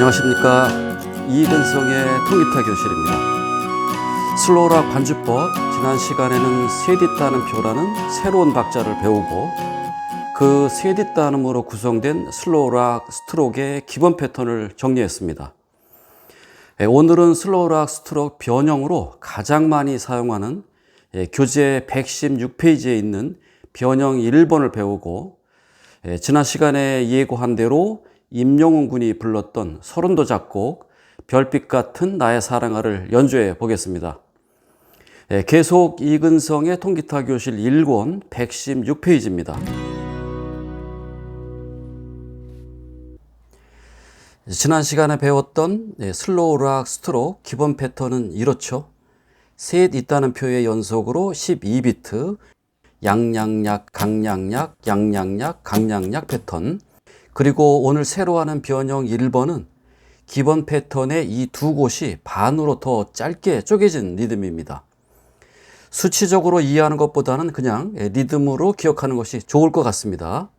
안녕하십니까 이근성의 통기타 교실입니다. 슬로우락 반주법 지난 시간에는 셋있다는 표라는 새로운 박자를 배우고 그 셋있다음으로 구성된 슬로우락 스트로크의 기본 패턴을 정리했습니다. 예, 오늘은 슬로우락 스트로크 변형으로 가장 많이 사용하는 예, 교재 116페이지에 있는 변형 1번을 배우고 예, 지난 시간에 예고한 대로 임영웅 군이 불렀던 서른도 작곡 별빛 같은 나의 사랑아를 연주해 보겠습니다. 예, 계속 이근성의 통기타 교실 1권 116페이지입니다. 지난 시간에 배웠던 예, 슬로우 락 스트로크 기본 패턴은 이렇죠. 셋 있다는 표의 연속으로 12비트 양양약, 강양약, 양양약, 강양약 패턴 그리고 오늘 새로 하는 변형 1번은 기본 패턴의 이 두 곳이 반으로 더 짧게 쪼개진 리듬입니다. 수치적으로 이해하는 것보다는 그냥 리듬으로 기억하는 것이 좋을 것 같습니다.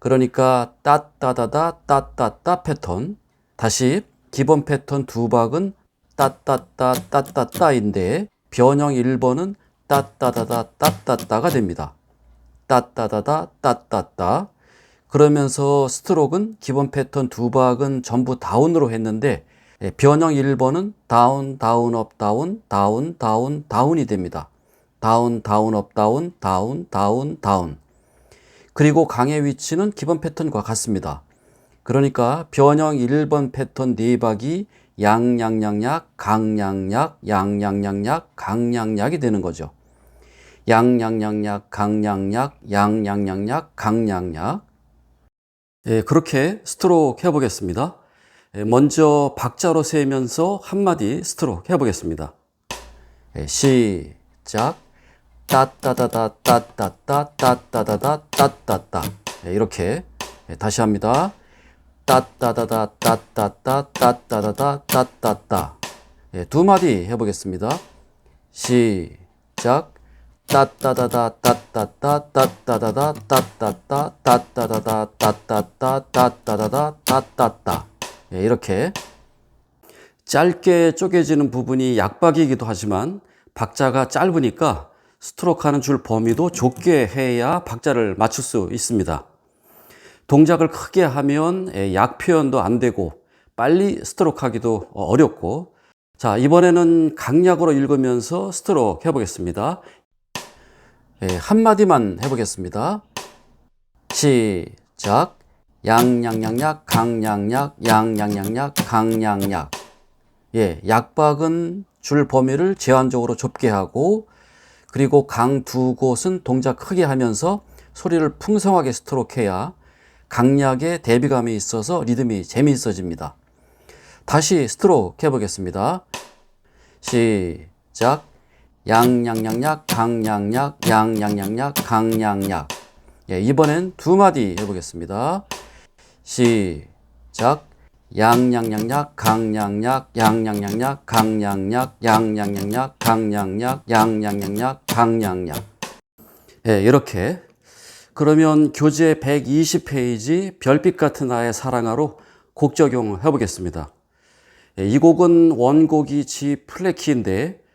그러니까 따따다다 따따따 패턴 다시 기본 패턴 두 박은 따따따 따따따인데 변형 1번은 따따다다 따따따가 됩니다. 따따다다 따따따 그러면서 스트로크는 기본 패턴 두 박은 전부 다운으로 했는데 예, 변형 1번은 다운 다운 업 다운 다운 다운 다운이 됩니다. 다운 다운 업 다운 다운 다운 다운 그리고 강의 위치는 기본 패턴과 같습니다. 그러니까 변형 1번 패턴 네 박이 양양양약 강양약 양양양약 강양약이 되는 거죠. 양양양약 강양약 양양양약 강양약 예, 그렇게 스트로크 해보겠습니다. 예, 먼저 박자로 세면서 한마디 스트로크 해보겠습니다. 예, 시작. 따따다다 따따따 따따다다 따따따 예, 이렇게 예, 다시 합니다. 따따다다 따따따 따따다다 따따따 예, 두 마디 해보겠습니다. 시작. 따따다다 따따따 따따다다 따따따 따따다다 따따따 따따다다 따따따 예, 이렇게 짧게 쪼개지는 부분이 약박이기도 하지만 박자가 짧으니까 스트로크 하는 줄 범위도 좁게 해야 박자를 맞출 수 있습니다. 동작을 크게 하면 예, 약 표현도 안 되고 빨리 스트로크 하기도 어렵고 자 이번에는 강약으로 읽으면서 스트로크 해보겠습니다. 예, 한마디만 해보겠습니다. 시작. 양양양약, 강양약, 양양양약, 강양약. 예, 약박은 줄 범위를 제한적으로 좁게 하고, 그리고 강 두 곳은 동작 크게 하면서 소리를 풍성하게 스트로크해야 강약의 대비감이 있어서 리듬이 재미있어집니다. 다시 스트로크 해보겠습니다. 시작. 양양양약 강양약 양양양약 강양약 예, 이번엔 두 마디 해보겠습니다. 시작 양양양약 강양약 양양양약 강양약 양양양약 강양약 양양양약 강양약 예, 이렇게 그러면 교재 120페이지 별빛 같은 나의 사랑아로 곡 적용을 해보겠습니다. 예, 이 곡은 원곡이 G 플랫 키인데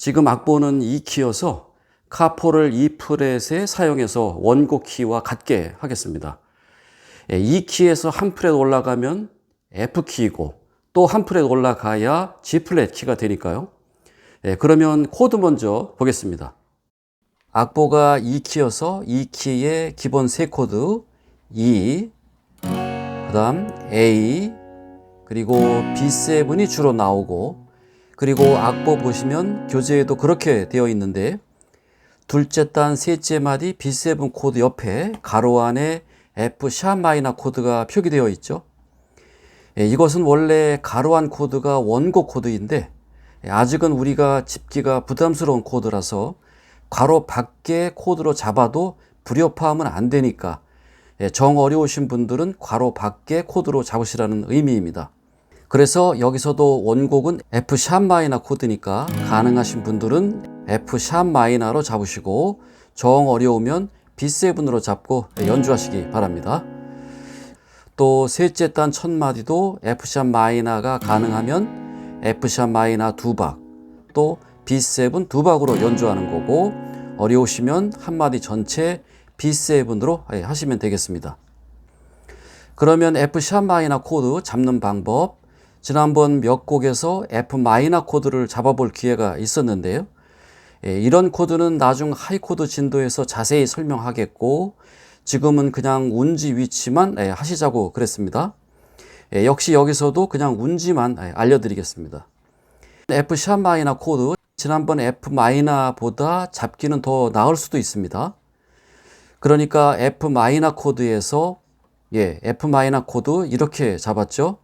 지금 악보는 2키여서 카포를 2프렛에 사용해서 원곡 키와 같게 하겠습니다. 2키에서 한 프렛 올라가면 F키이고 또 한 프렛 올라가야 G 플랫 키가 되니까요. 예, 그러면 코드 먼저 보겠습니다. 악보가 2키여서 2키의 기본 세 코드 E, 그 다음 A, 그리고 B7이 주로 나오고 그리고 악보 보시면 교재에도 그렇게 되어 있는데 둘째 단 셋째 마디 B7 코드 옆에 가로 안에 F 샵 마이너 코드가 표기되어 있죠. 예, 이것은 원래 가로 안 코드가 원곡 코드인데 예, 아직은 우리가 짚기가 부담스러운 코드라서 괄호 밖에 코드로 잡아도 불협화음은 안 되니까 예, 정 어려우신 분들은 괄호 밖에 코드로 잡으시라는 의미입니다. 그래서 여기서도 원곡은 F 샵 마이너 코드니까 가능하신 분들은 F 샵 마이너로 잡으시고 정 어려우면 B7으로 잡고 연주하시기 바랍니다. 또 셋째 단 첫 마디도 F샵 마이너가 가능하면 F샵 마이너 두 박, 또 B7 두 박으로 연주하는 거고 어려우시면 한 마디 전체 B7으로 하시면 되겠습니다. 그러면 F샵 마이너 코드 잡는 방법 지난번 몇 곡에서 F 마이너 코드를 잡아볼 기회가 있었는데요. 예, 이런 코드는 나중 하이 코드 진도에서 자세히 설명하겠고 지금은 그냥 운지 위치만 예, 하시자고 그랬습니다. 예, 역시 여기서도 그냥 운지만 예, 알려드리겠습니다. F 샵 마이너 코드 지난번 F 마이너보다 잡기는 더 나을 수도 있습니다. 그러니까 F 마이너 코드에서 예, F 마이너 코드 이렇게 잡았죠.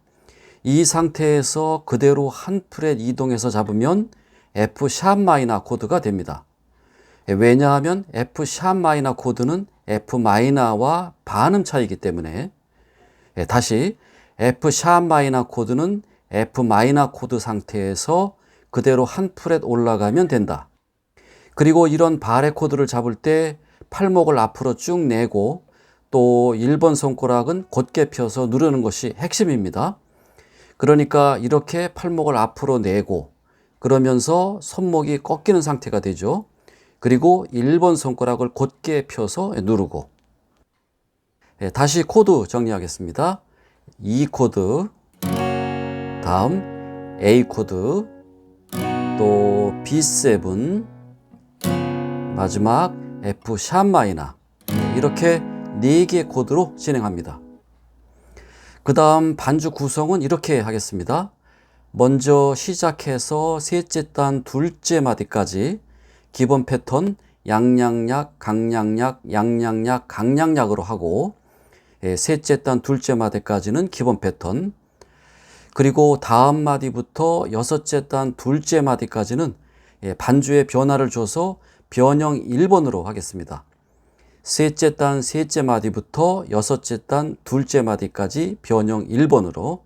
이 상태에서 그대로 한 프렛 이동해서 잡으면 F 샵 마이너 코드가 됩니다. 예, 왜냐하면 F 샵 마이너 코드는 F 마이너와 반음 차이기 때문에 예, 다시 F 샵 마이너 코드는 F 마이너 코드 상태에서 그대로 한 프렛 올라가면 된다. 그리고 이런 바레 코드를 잡을 때 팔목을 앞으로 쭉 내고 또 1번 손가락은 곧게 펴서 누르는 것이 핵심입니다. 그러니까 이렇게 팔목을 앞으로 내고 그러면서 손목이 꺾이는 상태가 되죠. 그리고 1번 손가락을 곧게 펴서 누르고 예, 다시 코드 정리하겠습니다. E 코드 다음 A 코드 또 B7 마지막 F 샵 마이너 이렇게 네개 코드로 진행합니다. 그 다음 반주 구성은 이렇게 하겠습니다. 먼저 시작해서 셋째 단 둘째 마디까지 기본 패턴 양양약, 강양약, 양양약, 강양약으로 하고 예, 셋째 단 둘째 마디까지는 기본 패턴 그리고 다음 마디부터 여섯째 단 둘째 마디까지는 예, 반주의 변화를 줘서 변형 1번으로 하겠습니다. 셋째 단 셋째 마디부터 여섯째 단 둘째 마디까지 변형 1번으로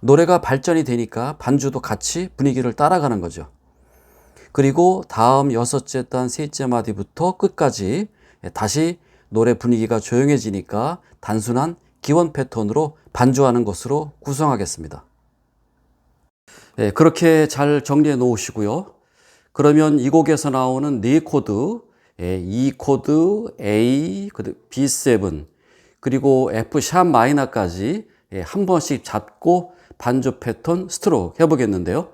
노래가 발전이 되니까 반주도 같이 분위기를 따라가는 거죠. 그리고 다음 여섯째 단 셋째 마디부터 끝까지 다시 노래 분위기가 조용해지니까 단순한 기원 패턴으로 반주하는 것으로 구성하겠습니다. 네, 그렇게 잘 정리해 놓으시고요. 그러면 이 곡에서 나오는 네 코드, E 코드, A, B7, 그리고 F 샵 마이너까지 한 번씩 잡고 반주 패턴 스트로크 해보겠는데요.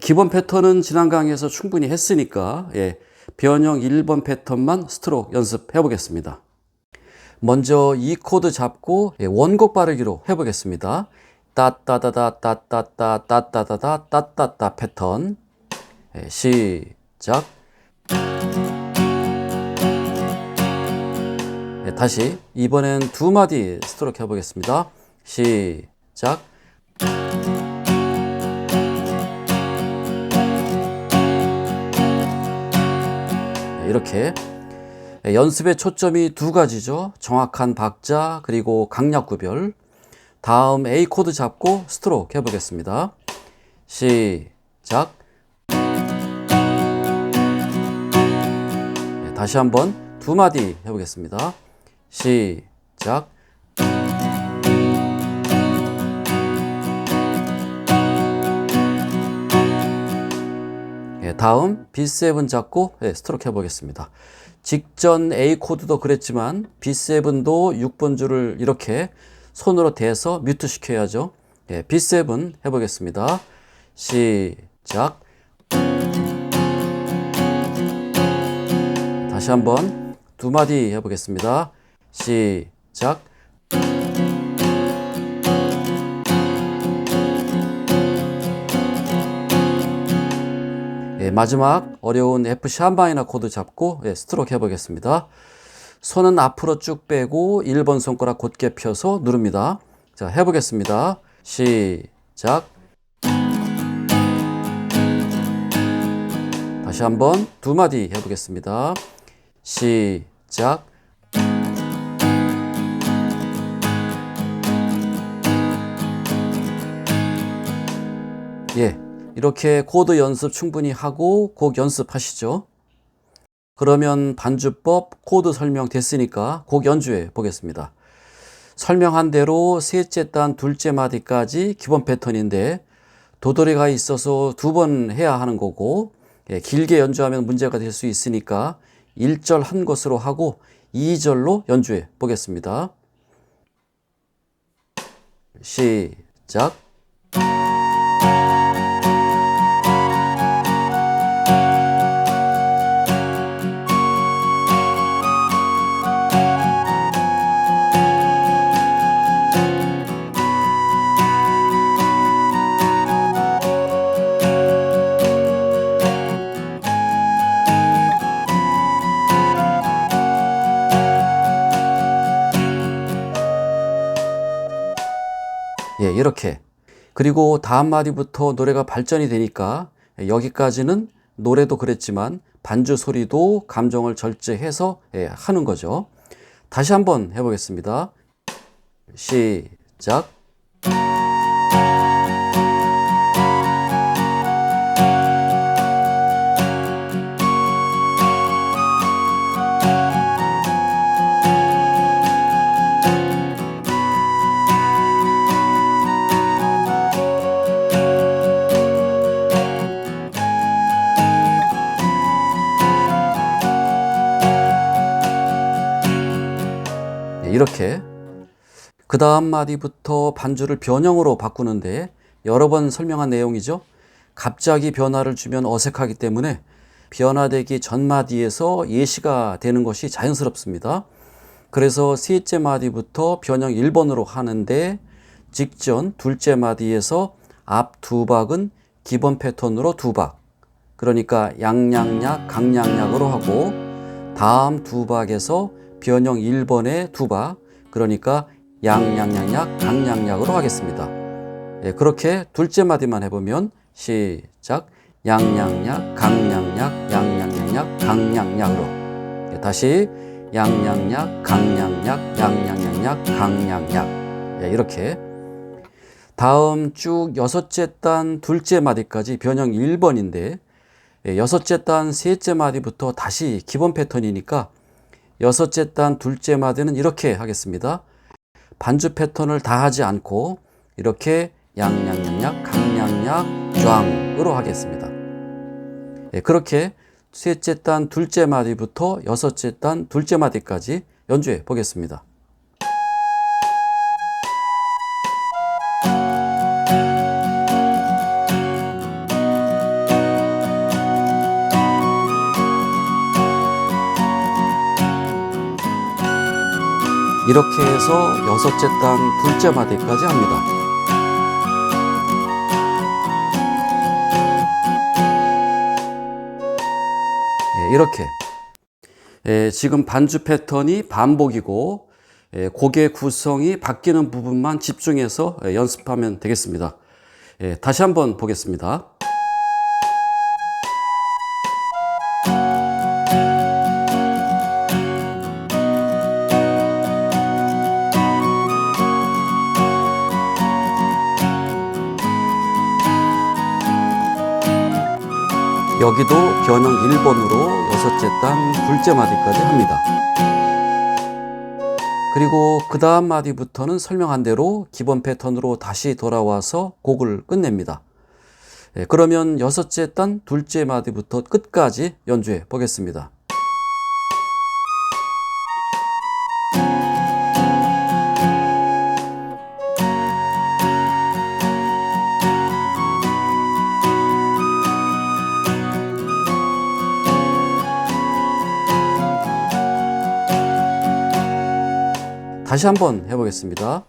기본 패턴은 지난 강의에서 충분히 했으니까 변형 1번 패턴만 스트로크 연습해 보겠습니다. 먼저 이 코드 잡고 원곡 바르기로 해보겠습니다. 따따다다 따따따 따따다다 따따따 패턴 시작 다시 이번엔 두 마디 스트로크 해보겠습니다. 시작 이렇게 연습의 초점이 두 가지죠. 정확한 박자 그리고 강약 구별. 다음 A 코드 잡고 스트로크 해보겠습니다. 시작. 네, 다시 한번 두 마디 해보겠습니다. 시작. 예, 다음 B7 잡고 예, 스트로크 해보겠습니다. 직전 A 코드도 그랬지만 B7도 6번 줄을 이렇게 손으로 대서 뮤트 시켜야죠. 예, B7 해보겠습니다. 시작. 다시 한번 두 마디 해보겠습니다. 시작. 예, 마지막 어려운 F 샵 마이너 코드 잡고 예, 스트로크 해보겠습니다. 손은 앞으로 쭉 빼고 1번 손가락 곧게 펴서 누릅니다. 자, 해보겠습니다. 시작. 다시 한번 두 마디 해보겠습니다. 시작. 예. 이렇게 코드 연습 충분히 하고 곡 연습하시죠. 그러면 반주법 코드 설명 됐으니까 곡 연주해 보겠습니다. 설명한 대로 셋째 단, 둘째 마디까지 기본 패턴인데 도돌이가 있어서 두 번 해야 하는 거고 예, 길게 연주하면 문제가 될 수 있으니까 1절 한 것으로 하고 2절로 연주해 보겠습니다. 시작. 이렇게. 그리고 다음 마디부터 노래가 발전이 되니까 여기까지는 노래도 그랬지만 반주 소리도 감정을 절제해서 예, 하는 거죠. 다시 한번 해보겠습니다. 시작. 이렇게 그 다음 마디부터 반주를 변형으로 바꾸는데 여러 번 설명한 내용이죠. 갑자기 변화를 주면 어색하기 때문에 변화되기 전 마디에서 예시가 되는 것이 자연스럽습니다. 그래서 셋째 마디부터 변형 1번으로 하는데 직전 둘째 마디에서 앞 두 박은 기본 패턴으로 두 박. 그러니까 양양약, 강양약으로 하고 다음 두 박에서 변형 1번의 두 박. 그러니까 양양양약, 강양약으로 하겠습니다. 예, 그렇게 둘째 마디만 해보면 시작. 양양약, 강양약, 양양양약, 강양약으로. 예, 다시 양양약, 강양약, 양양양약, 강양약. 예, 이렇게. 다음 쭉 여섯째 단, 둘째 마디까지 변형 1번인데, 예, 여섯째 단, 셋째 마디부터 다시 기본 패턴이니까, 여섯째 단, 둘째 마디는 이렇게 하겠습니다. 반주 패턴을 다 하지 않고, 이렇게 양양양약, 강양약, 쫙으로 하겠습니다. 예, 그렇게 셋째 단, 둘째 마디부터 여섯째 단, 둘째 마디까지 연주해 보겠습니다. 이렇게 해서 여섯째 단, 둘째 마디까지 합니다. 예, 이렇게 예, 지금 반주 패턴이 반복이고 예, 곡의 구성이 바뀌는 부분만 집중해서 예, 연습하면 되겠습니다. 예, 다시 한번 보겠습니다. 여기도 변형 1번으로 여섯째 단 둘째 마디까지 합니다. 그리고 그 다음 마디부터는 설명한 대로 기본 패턴으로 다시 돌아와서 곡을 끝냅니다. 예, 그러면 여섯째 단 둘째 마디부터 끝까지 연주해 보겠습니다. 다시 한번 해보겠습니다.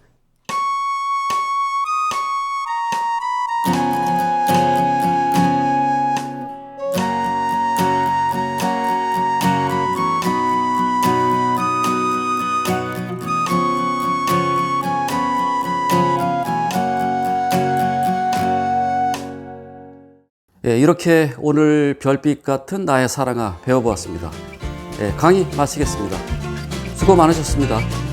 예, 이렇게 오늘 별빛 같은 나의 사랑아 배워보았습니다. 예, 강의 마치겠습니다. 수고 많으셨습니다.